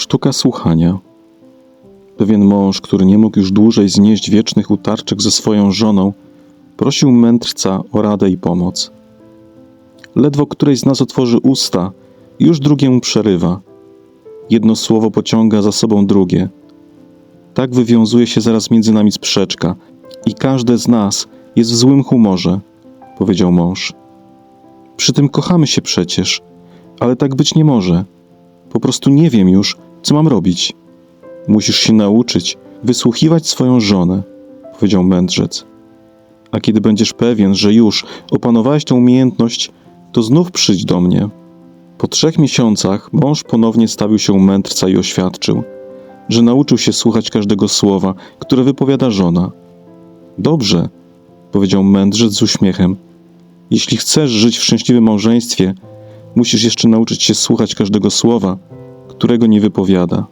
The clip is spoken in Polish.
Sztuka słuchania. Pewien mąż, który nie mógł już dłużej znieść wiecznych utarczek ze swoją żoną, prosił mędrca o radę i pomoc. Ledwo któreś z nas otworzy usta, już drugiemu przerywa. Jedno słowo pociąga za sobą drugie. Tak wywiązuje się zaraz między nami sprzeczka i każde z nas jest w złym humorze, powiedział mąż. Przy tym kochamy się przecież, ale tak być nie może. Po prostu nie wiem już, co mam robić. Musisz się nauczyć wysłuchiwać swoją żonę, powiedział mędrzec. A kiedy będziesz pewien, że już opanowałeś tę umiejętność, to znów przyjdź do mnie. Po trzech miesiącach mąż ponownie stawił się u mędrca i oświadczył, że nauczył się słuchać każdego słowa, które wypowiada żona. Dobrze, powiedział mędrzec z uśmiechem. Jeśli chcesz żyć w szczęśliwym małżeństwie, musisz jeszcze nauczyć się słuchać każdego słowa, którego nie wypowiada.